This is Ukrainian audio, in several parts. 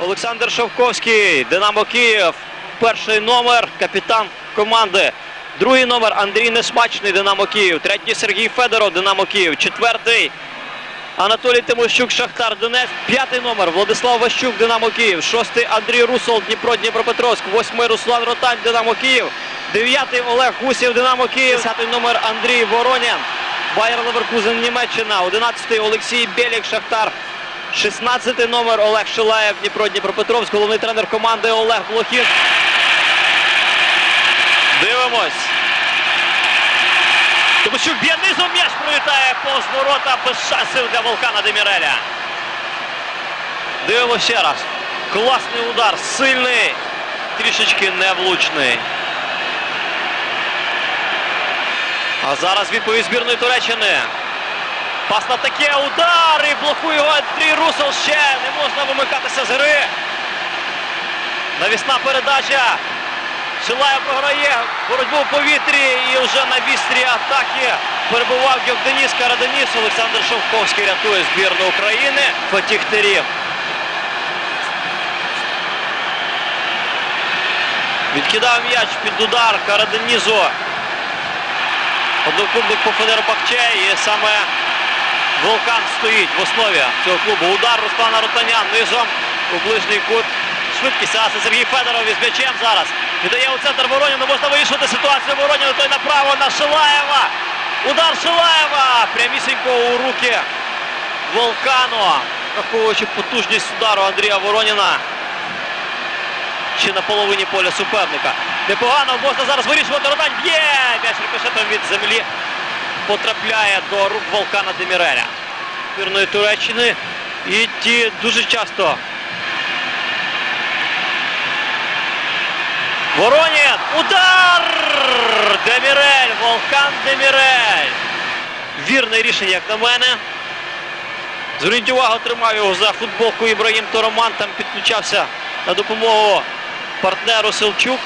Олександр Шовковський, Динамо Київ. Перший номер, капітан команди. Другий номер Андрій Несмачний, Динамо Київ. Третій Сергій Федоров, Динамо Київ. Четвертий Анатолій Тимощук, Шахтар Донець. П'ятий номер Владислав Ващук, Динамо Київ. Шостий Андрій Русол, Дніпро, Дніпропетровськ. Восьмий Руслан Ротань, Динамо Київ. Дев'ятий Олег Гусєв, Динамо Київ. Десятий номер Андрій Воронін. Байер Леверкузен, Німеччина. Одинадцятий Олексій Бєлік, Шахтар. 16 номер Олег Шилаєв, Дніпро, Дніпропетровськ. Головний тренер команди Олег Блохін. Дивимось. Тимощук б'є низом м'яч пролітає повз ворота без шансів для Волкана Деміреля. Дивимося ще раз. Класний удар, сильний, трішечки невлучний. А зараз відповідь збірної Туреччини. Пас на таке удар і блокує його Андрій Русел ще. Не можна вимикатися з гри. Навісна передача. Шилаєв програє боротьбу в повітрі і вже на вістрі атаки перебував Денис Караденіс. Олександр Шовковський рятує збірну України. Фатіх Терів. Відкидав м'яч під удар Караденізу. Одноклубник по Федербахче і саме Волкан стоїть в основі цього клубу. Удар Руслана Ротаня низом у ближній кут. Швидкість. А Сергій Федоров із м'ячем зараз. Віддає у центр Вороніна. Можна вирішувати ситуацію Вороніна. Той направо на Шилаєва. Удар Шилаєва. Прямісінько у руки Волкану. Враховуючи потужність удару Андрія Вороніна. Ще на половині поля суперника. Непогано можна зараз вирішувати. Ротань б'є. М'яч рикошетом від землі потрапляє до рук Волкана Деміреля. Збірної Туреччини. І ті дуже часто Воронін! Удар! Демірель! Волкан Демірель! Вірне рішення, як на мене. Зверніть увагу, тримав його за футболку Ібраїм Тороман. Там підключався на допомогу партнеру Селчук.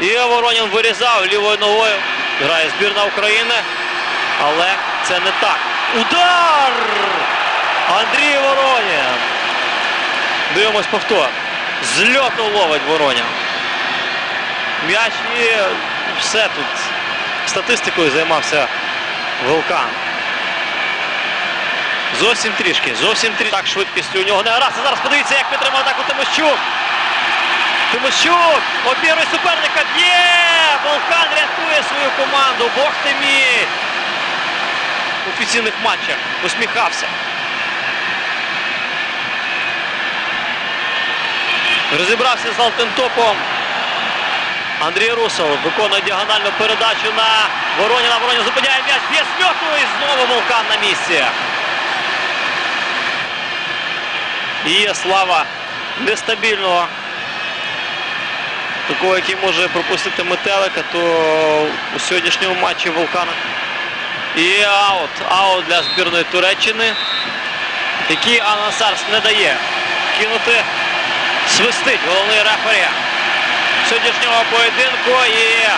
І Воронін вирізав лівою ногою. Грає збірна України. Але це не так. Удар! Андрій Воронін. Дивимось повтор. З ловить Воронін. М'яч і все тут. Статистикою займався Вулкан. Зовсім трішки, зовсім трішки. Так швидкістю у нього не гаразд. Зараз подивіться, як підтримав атаку Тимощук. Тимощук обірує суперника. Б'є! Волкан рятує свою команду. Бог ти мій. Офіційних матчах усміхався. Розібрався з Алтентопом. Андрій Русов виконує діагональну передачу на Вороніна. Воронін зупиняє м'яч. Б'є смьоту і знову Вулкан на місці. І слава нестабільного. Такого, який може пропустити метелика, то у сьогоднішньому матчі Вулкана. І аут. Аут для збірної Туреччини. Який Анасарс не дає кинути. Свистить головний рефері сьогоднішнього поєдинку і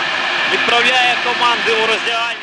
відправляє команди у роздягання.